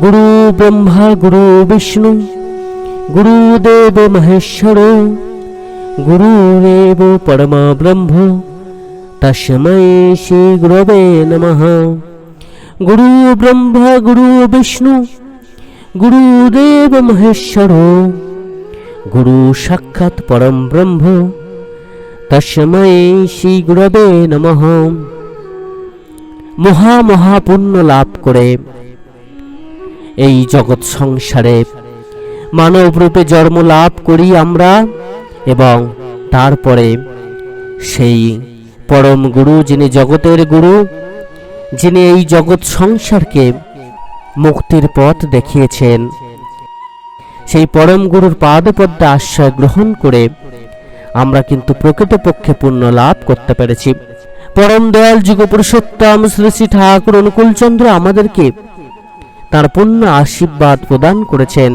গুরু ব্রহ্মা, গুরু বিষ্ণু গুরুদেব মহেশ্বর গুরুরেব পরমা ব্রহ্ম তস্मै শ্রী গুরবে নমঃ। গুরু ব্রহ্মা, গুরু বিষ্ণু গুরুদেব মহেশ্বর, গুরু সাক্ষাৎ পরম ব্রহ্ম তস্मै শ্রী গুরবে নমঃ। মহা মহা পুণ্য লাভ করে এই জগৎ সংসারে। মানব রূপে জন্ম লাভ করি আমরা এবং তারপরে সেই পরম গুরু যিনি জগতের গুরু, যিনি এই জগৎ সংসারকে মুক্তির পথ দেখিয়েছেন। সেই পরম গুরুর পাদপদ্মে আশ্রয় গ্রহণ করে আমরা কিন্তু প্রকৃতপক্ষে পুণ্য লাভ করতে পেরেছি। পরম দয়াল যুগ পুরুষোত্তম শ্রী শ্রী ঠাকুর অনুকূলচন্দ্র আমাদেরকে তার পূর্ণ আশীর্বাদ প্রদান করেছেন।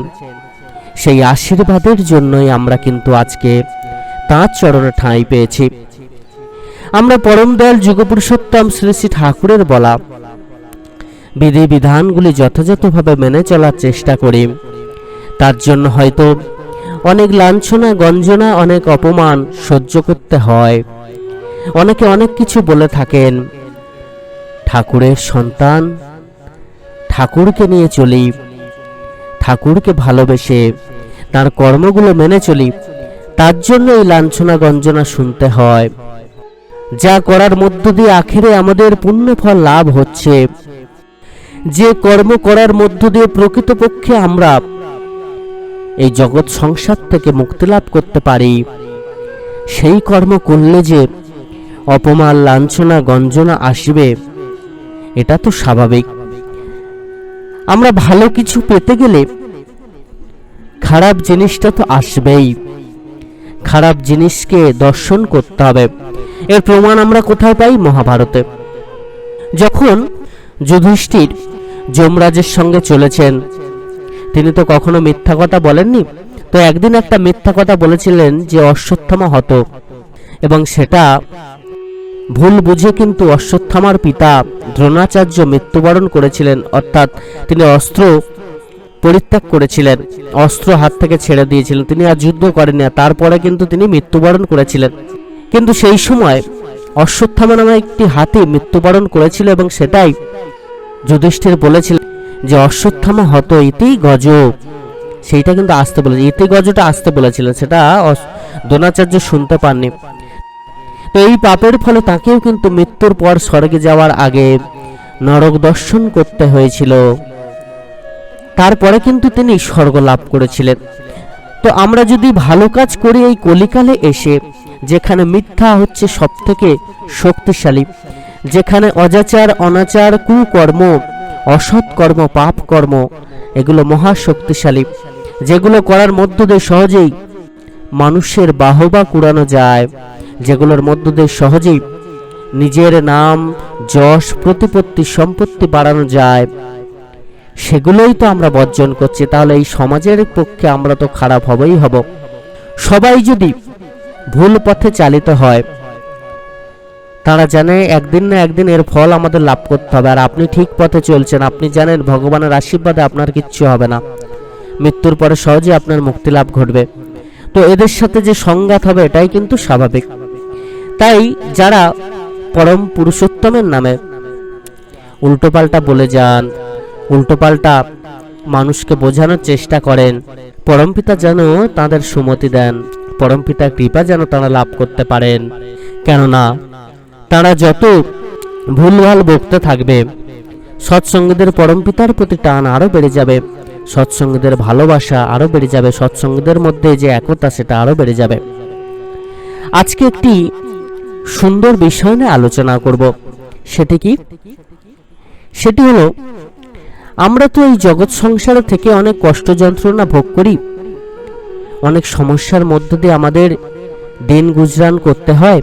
সেই আশীর্বাদের জন্যই আমরা কিন্তু আজকে তাঁর চরণে ঠাঁই পেয়েছি। আমরা পরম দয়াল যুগ পুরুষোত্তম শ্রী শ্রী ঠাকুরের বলা বিধি বিধানগুলি যথাযথভাবে মেনে চলার চেষ্টা করি। তার জন্য হয়তো অনেক লাঞ্ছনা, গঞ্জনা, অনেক অপমান সহ্য করতে হয়। অনেকে অনেক কিছু বলে থাকেন। ঠাকুরের সন্তান ঠাকুরকে নিয়ে চলি। ঠাকুরকে ভালোবেসে তার কর্মগুলো মেনে চলি। তার জন্য এই লাঞ্ছনা গঞ্জনা শুনতে হয়। যা করার মধ্য দিয়ে আখেরে আমাদের পুণ্যফল লাভ হচ্ছে। যে কর্ম করার মধ্য দিয়ে প্রকৃতপক্ষে আমরা এই জগৎ সংসার থেকে মুক্তি লাভ করতে পারি। সেই কর্ম করলে যে অপমান, লাঞ্ছনা, গঞ্জনা আসবে, এটা তো স্বাভাবিক। আমরা ভালো কিছু পেতে গেলে খারাপ জিনিসটা তো আসবেই। খারাপ জিনিসকে দর্শন করতে হবে। এর প্রমাণ আমরা কোথায় পাই? মহাভারতে। যখন যুধিষ্ঠির যমরাজের সঙ্গে চলেছেন, তিনি তো কখনো মিথ্যা কথা বলেননি। তো একদিন একটা মিথ্যা কথা বলেছিলেন যে অশ্বত্থামা হতো এবং সেটা ভুল বুঝে কিন্তু অশ্বত্থামার পিতা দ্রোণাচার্য মৃত্যুবরণ করেছিলেন, অর্থাৎ তিনি অস্ত্র পরিত্যাগ করেছিলেন, অস্ত্র হাত থেকে ছেড়ে দিয়েছিলেন। তিনি আর যুদ্ধ করেনি আর তারপরে কিন্তু তিনি মৃত্যুবরণ করেছিলেন। কিন্তু সেই সময় অশ্বত্থামা নামে একটি হাতি মৃত্যুবরণ করেছিল এবং সেটাই যুধিষ্ঠির বলেছিলেন যে অশ্বত্থামা হত ইতি গজ। সেইটা কিন্তু আসতে বলেছে, ইতি গজটা আসতে বলেছিলেন সেটা দ্রোণাচার্য শুনতে পাননি। এই পাপের ফলে তাকেও কিন্তু মৃত্যুর পর স্বর্গে যাওয়ার আগে নরক দর্শন করতে হয়েছিল। তারপরে কিন্তু তিনি স্বর্গ লাভ করেছিলেন। তো আমরা যদি ভালো কাজ করি এই কলিকালে এসে, যেখানে মিথ্যা হচ্ছে সব থেকে শক্তিশালী, যেখানে অজাচার, অনাচার, কুকর্ম, অসৎ কর্ম, পাপ কর্ম, এগুলো মহা শক্তিশালী, যেগুলো করার মধ্য দিয়ে সহজেই মানুষের বাহবা কুড়ানো যায়। যেগুলোর মধ্য দিয়ে সহজেই নিজের নাম, যশ, প্রতিপত্তি, সম্পত্তি বাড়ানো যায়, সেগুলোই তো আমরা বর্জন করছি। তাহলে এই সমাজের পক্ষে আমরা তো খারাপ হবেই হব। সবাই যদি ভুল পথে চালিত হয়, তারা জানে একদিন না একদিন এর ফল আমাদের লাভ করতে হবে। আর আপনি ঠিক পথে চলছেন, আপনি জানেন ভগবানের আশীর্বাদে আপনার কিচ্ছু হবে না। মৃত্যুর পরে সহজে আপনার মুক্তি লাভ ঘটবে। তো এদের সাথে যে সংঘাত হবে, এটাই কিন্তু স্বাভাবিক। তাই যারা পরম পুরুষোত্তমের নামে উল্টোপাল্টা বলে যান উল্টোপাল্টা মানুষকে বোঝানোর চেষ্টা করেন পরমপিতা যেন তাদের সুমতি দেন পরমপিতার কৃপা যেন তারা লাভ করতে পারেন। কেননা তারা যত ভুলভাল বকতে থাকবে, সৎসঙ্গীদের পরমপিতার প্রতি টান আরও বেড়ে যাবে, সৎসঙ্গীদের ভালোবাসা আরও বেড়ে যাবে, সৎসঙ্গীদের মধ্যে যে একতা সেটা আরও বেড়ে যাবে। আজকে একটি সুন্দর বিষয় নিয়ে আলোচনা করব। সেটি কি? সেটি হলো, আমরা তো এই জগৎ সংসার থেকে অনেক কষ্ট যন্ত্রণা ভোগ করি। অনেক সমস্যার মধ্য দিয়ে আমাদের দিন গুজরান করতে হয়।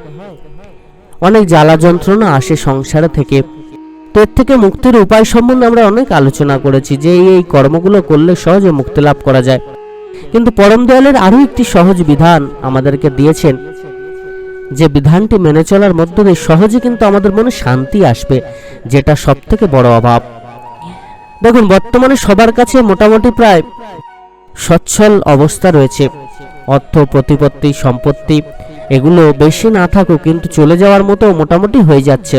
অনেক জ্বালা যন্ত্রণা আসে সংসার থেকে। তো এর থেকে মুক্তির উপায় সম্বন্ধে আমরা অনেক আলোচনা করেছি যে এই কর্মগুলো করলে সহজে মুক্তি লাভ করা যায়। কিন্তু পরম দয়ালের আরও একটি সহজ বিধান আমাদেরকে দিয়েছেন। যে বিধানটি মেনে চলার মধ্য দিয়ে সহজে কিন্তু আমাদের মনে শান্তি আসবে, যেটা সব থেকে বড় অভাব। দেখুন, বর্তমানে সবার কাছে মোটামুটি প্রায় সচ্ছল অবস্থা রয়েছে। অর্থ, প্রতিপত্তি, সম্পত্তি, এগুলো বেশি না থাকুক, কিন্তু চলে যাওয়ার মতো মোটামুটি হয়ে যাচ্ছে।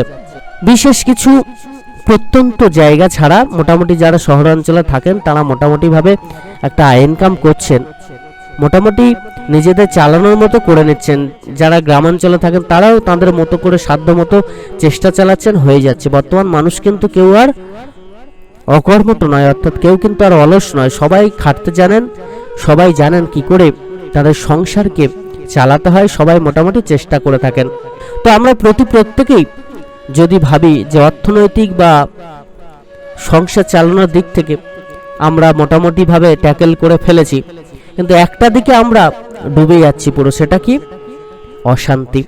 বিশেষ কিছু প্রত্যন্ত জায়গা ছাড়া মোটামুটি যারা শহরাঞ্চলে থাকেন, তারা মোটামুটিভাবে একটা ইনকাম করছেন। মোটামুটি নিজেদের চালানোর মতো করে নিচ্ছেন। যারা গ্রামাঞ্চলে থাকেন, তারাও তাদের মতো করে সাধ্য মতো চেষ্টা চালাচ্ছেন, হয়ে যাচ্ছে। বর্তমান মানুষ কিন্তু কেউ আর অকর্মত নয়, অর্থাৎ কেউ কিন্তু আর অলস নয়। সবাই খাটতে জানেন, সবাই জানেন কি করে তাদের সংসারকে চালাতে হয়, সবাই মোটামুটি চেষ্টা করে থাকেন। তো আমরা প্রতি প্রত্যেকেই যদি ভাবি যে অর্থনৈতিক বা সংসার চালানোর দিক থেকে আমরা মোটামুটিভাবে ট্যাকেল করে ফেলেছি কিন্তু একটা দিকে আমরা ডুবে যাচ্ছি পুরো, সেটা কি? অশান্তি।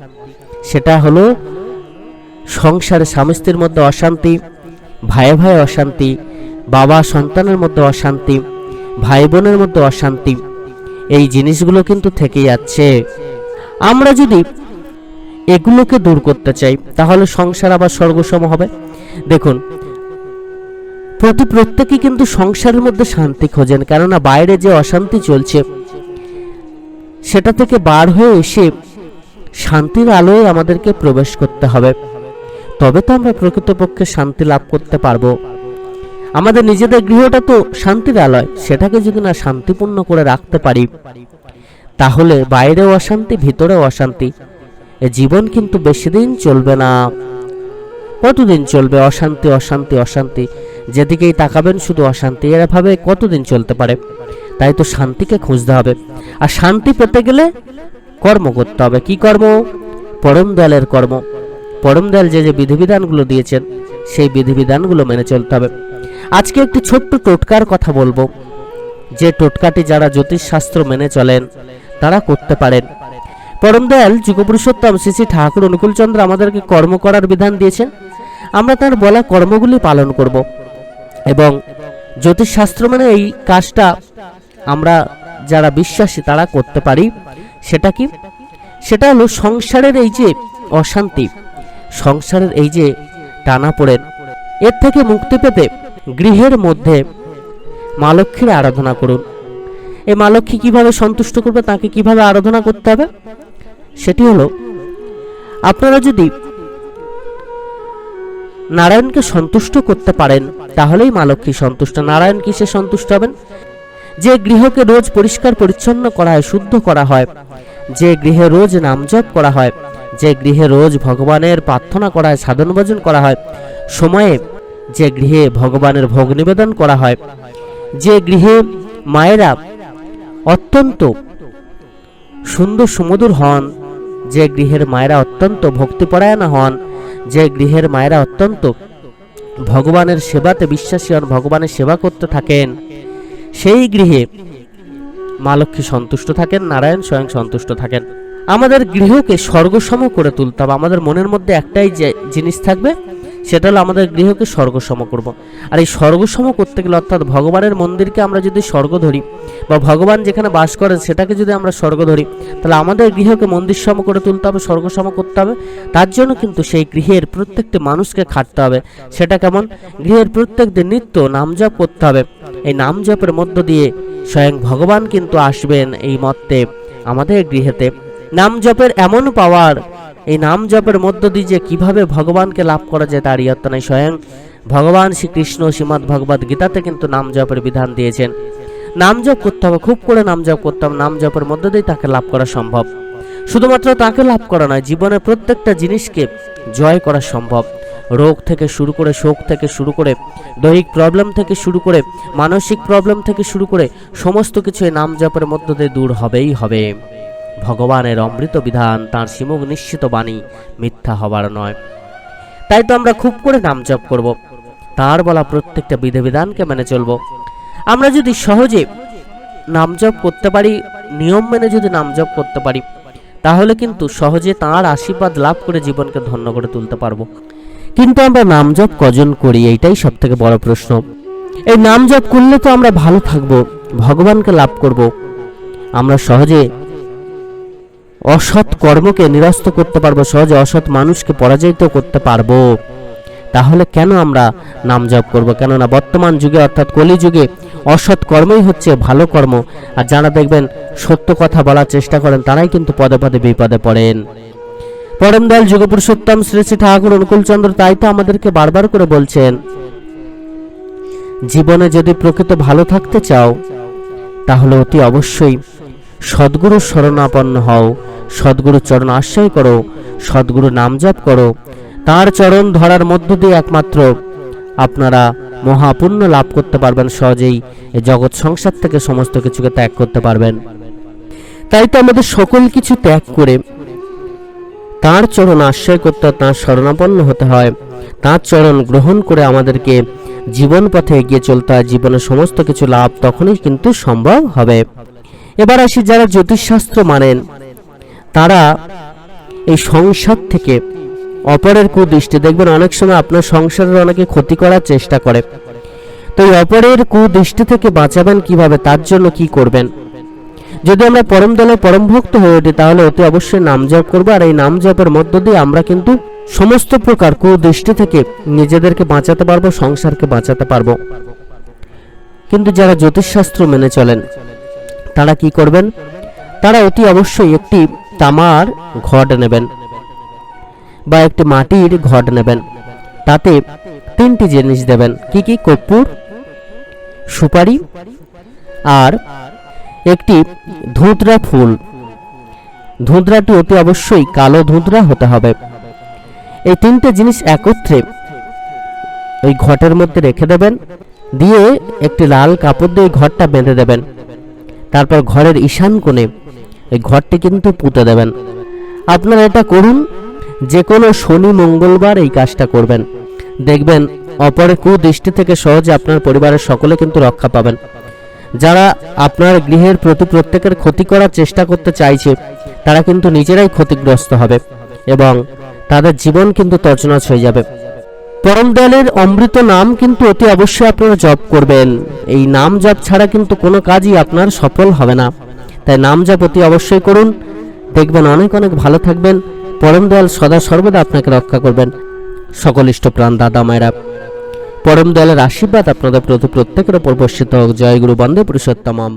সেটা হলো সংসারে স্বামী স্ত্রীর মধ্যে অশান্তি, ভাই ভাই অশান্তি, বাবা সন্তানের মধ্যে অশান্তি, ভাই বোনের মধ্যে অশান্তি, এই জিনিসগুলো কিন্তু থেকে যাচ্ছে। আমরা যদি এগুলোকে দূর করতে চাই, তাহলে সংসার আবার স্বর্গসম হবে। দেখুন প্রতি প্রত্যেকেই কিন্তু সংসারের মধ্যে শান্তি খোঁজেন, কেননা বাইরে যে অশান্তি চলছে, সেটা থেকে বার হয়ে এসে শান্তির আলোয় আমাদেরকে প্রবেশ করতে হবে। তবে তো আমরা প্রকৃতপক্ষে শান্তি লাভ করতে পারব। আমাদের নিজেদের গৃহটা তো শান্তির আলয়, সেটাকে যদি না শান্তিপূর্ণ করে রাখতে পারি, তাহলে বাইরেও অশান্তি, ভিতরেও অশান্তি, এ জীবন কিন্তু বেশি দিন চলবে না। কতদিন চলবে? অশান্তি অশান্তি অশান্তি। যেদিকেই তাকাবেন, শুধু অশান্তি। এভাবে কতদিন চলতে পারে। তাই তো শান্তিকে খুঁজতে হবে। আর শান্তি পেতে গেলে কর্ম করতে হবে। কি কর্ম? পরম দয়ালের কর্ম। পরম দয়াল যে যে বিধিবিধানগুলো দিয়েছেন, সেই বিধিবিধানগুলো মেনে চলতে হবে। আজকে একটি ছোট্ট টোটকার কথা বলব। যে টোটকাটি যারা জ্যোতিষশাস্ত্র মেনে চলেন, তারা করতে পারেন। পরম দয়াল যুগপুরুষোত্তম শ্রী শ্রী ঠাকুর অনুকূলচন্দ্র আমাদেরকে কর্ম করার বিধান দিয়েছেন। আমরা তার বলা কর্মগুলি পালন করব। এবং জ্যোতিষশাস্ত্র মানে এই কাজটা আমরা যারা বিশ্বাসী তারা করতে পারি। সেটা কি? সেটা হলো সংসারের এই যে অশান্তি, সংসারের এই যে টানা পড়েন এর থেকে মুক্তি পেতে গৃহের মধ্যে মা লক্ষ্মীর আরাধনা করুন। এই মা লক্ষ্মী কীভাবে সন্তুষ্ট করবে তাকে কীভাবে আরাধনা করতে হবে? সেটি হলো, আপনারা যদি নারায়ণকে সন্তুষ্ট করতে পারেন, তাহলেই মা লক্ষ্মী সন্তুষ্ট। নারায়ণ কিসে সন্তুষ্ট হবেন? যে গৃহকে রোজ পরিষ্কার পরিচ্ছন্ন করা হয় শুদ্ধ করা হয়। যে গৃহে রোজ নামজপ করা হয়, যে গৃহে রোজ ভগবানের প্রার্থনা করা হয় সাধন ভজন করা হয়, সময়ে যে গৃহে ভগবানের ভোগ নিবেদন করা হয়, যে গৃহে মায়েরা অত্যন্ত সুন্দর সুমধুর হন, যে গৃহের মায়েরা অত্যন্ত ভক্তিপরায়ণা হন যে গৃহের মায়েরা অত্যন্ত ভগবানের সেবাতে বিশ্বাসী হন, ভগবানের সেবা করতে থাকেন, সেই গৃহে মা লক্ষ্মী সন্তুষ্ট থাকেন, নারায়ণ স্বয়ং সন্তুষ্ট থাকেন। আমাদের গৃহকে স্বর্গসম করে তুলতে হবে। আমাদের মনের মধ্যে একটাই জিনিস থাকবে সেটা হলো আমাদের গৃহকে স্বর্গসম করব। আর এই স্বর্গসম করতে গেলে অর্থাৎ ভগবানের মন্দিরকে আমরা যদি স্বর্গ ধরি বা ভগবান যেখানে বাস করেন সেটাকে যদি আমরা স্বর্গ ধরি, তাহলে আমাদের গৃহকে মন্দির সম করে তুলতে হবে, স্বর্গসম করতে হবে। তার জন্য কিন্তু সেই গৃহের প্রত্যেকটি মানুষকে খাটতে হবে। সেটা কেমন? গৃহের প্রত্যেক দিন নিত্য নামজপ করতে হবে। এই নামজপের মধ্য দিয়ে স্বয়ং ভগবান কিন্তু আসবেন এই মত্তে আমাদের গৃহেতে। নাম জপের এমন পাওয়ার এই নাম জপের মধ্য দিয়ে যে কীভাবে ভগবানকে লাভ করা যায় তার ইয়ত্তা নাই স্বয়ং। ভগবান শ্রীকৃষ্ণ শ্রীমৎ ভগবত গীতাতে কিন্তু নাম জপের বিধান দিয়েছেন। নাম জপ করতে হবে, খুব করে নাম জপ করতে হবে, নাম জপের মধ্য দিয়ে তাকে লাভ করা সম্ভব। শুধুমাত্র তাকে লাভ করা নয়, জীবনের প্রত্যেকটা জিনিসকে জয় করা সম্ভব। রোগ থেকে শুরু করে শোক থেকে শুরু করে দৈহিক প্রবলেম থেকে শুরু করে মানসিক প্রবলেম থেকে শুরু করে সমস্ত কিছু এই নাম জপের মধ্য দিয়ে দূর হবেই হবে। ভগবানের অমৃত বিধান তাঁর সিমুখ নিশ্চিত বাণী, মিথ্যা হবার নয়। তাই তো আমরা খুব করে নাম জপ করব। তার বলা প্রত্যেকটা বিধিবিধানকে মেনে চলব। আমরা যদি সহজে নাম জপ করতে পারি, নিয়ম মেনে যদি নাম জপ করতে পারি, তাহলে কিন্তু সহজে তাঁর আশীর্বাদ লাভ করে জীবনকে ধন্য করে তুলতে পারব। কিন্তু আমরা নাম জপ কজন করি, এইটাই সব থেকে বড় প্রশ্ন। এই নাম জপ করলে তো আমরা ভালো থাকব, ভগবানকে লাভ করব। আমরা সহজে অসৎ কর্মকে নিরস্ত করতে পারব সহজে, অসৎ মানুষকে পরাজিত করতে পারব। তাহলে কেন আমরা নাম জপ করব? কেননা বর্তমান যুগে, অর্থাৎ কলি যুগে অসৎ কর্মই হচ্ছে ভালো কর্ম। আর যারা দেখবেন সত্য কথা বলার চেষ্টা করেন, তারাই কিন্তু পদে পদে বিপদে পড়েন। পরম যুগ পুরুষোত্তম শ্রী শ্রী ঠাকুর অনুকূলচন্দ্র তাই তো আমাদেরকে বারবার করে বলছেন, জীবনে যদি প্রকৃত ভালো থাকতে চাও, তাহলে অতি অবশ্যই সদ্গুরুর শরণাপন্ন হও সদ্গুরুর চরণ আশ্রয় করো, সদ্গুরু নাম জপ করো। তার চরণ ধরার মধ্য দিয়ে একমাত্র আপনারা মহাপুণ্য লাভ করতে পারবেন সহজেই এই জগৎ সংসার থেকে সমস্ত কিছুকে ত্যাগ করতে পারবেন। তাই তো আমাদের সকল কিছু ত্যাগ করে তার চরণ আশ্রয় করতে তার শরণাপন্ন হতে হয়, তার চরণ গ্রহণ করে আমাদেরকে জীবন পথে এগিয়ে চলতে হয়, জীবনের সমস্ত কিছু লাভ তখনই কিন্তু সম্ভব হবে। এবার আসি যারা জ্যোতিষশাস্ত্র মানেন। তারা এই সংসার থেকে অপরের কুদৃষ্টি। দেখবেন অনেক সময় আপনার সংসারের অনেকে ক্ষতি করার চেষ্টা করে। তো এই অপরের কুদৃষ্টি থেকে বাঁচাবেন কীভাবে? তার জন্য কি করবেন? যদি আমরা পরম দলে পরম ভক্ত হয়ে উঠি, তাহলে অতি অবশ্যই নাম জপ করব। আর এই নাম জপের মধ্য দিয়ে আমরা কিন্তু সমস্ত প্রকার কুদৃষ্টি থেকে নিজেদেরকে বাঁচাতে পারব, সংসারকে বাঁচাতে পারব। কিন্তু যারা জ্যোতিষশাস্ত্র মেনে চলেন তারা কি করবেন? তারা অতি অবশ্যই একটি তামার ঘট নেবেন বা একটি মাটির ঘট নেবেন। তাতে তিনটি জিনিস দেবেন। কি কি? কর্পূর, সুপারি আর একটি ধুতরা ফুল। ধুতরাটি অতি অবশ্যই কালো ধুতরা হতে হবে। এই তিনটে জিনিস একত্রে ওই ঘটের মধ্যে রেখে দেবেন। দিয়ে একটি লাল কাপড় দিয়ে ঘরটা বেঁধে দেবেন। তারপর ঘরের ঈশান কোণে এই ঘরটি কিন্তু পুঁতে দেবেন। আপনারা এটা করুন যে কোনো শনি, মঙ্গলবার এই কাজটা করবেন। দেখবেন, অপরের কুদৃষ্টি থেকে সহজে আপনার পরিবারের সকলে কিন্তু রক্ষা পাবেন। যারা আপনার গৃহের প্রতি প্রত্যেকের ক্ষতি করার চেষ্টা করতে চাইছে, তারা কিন্তু নিজেরাই ক্ষতিগ্রস্ত হবে এবং তাদের জীবন কিন্তু তছনছ হয়ে যাবে। পরম দয়ালের অমৃত নাম কিন্তু অতি অবশ্যই আপনারা জপ করবেন। এই নাম জপ ছাড়া কিন্তু কোনো কাজই আপনার সফল হবে না। তাই নাম জপ অতি অবশ্যই করুন। দেখবেন অনেক অনেক ভালো থাকবেন। পরম দয়াল সদা সর্বদা আপনাকে রক্ষা করবেন। সকল ইষ্টপ্রাণ দাদা মায়েরা, পরম দয়ালের আশীর্বাদ আপনাদের প্রতি প্রত্যেকের উপর বর্ষিত হোক। জয় গুরু বন্দে পুরুষোত্তমম।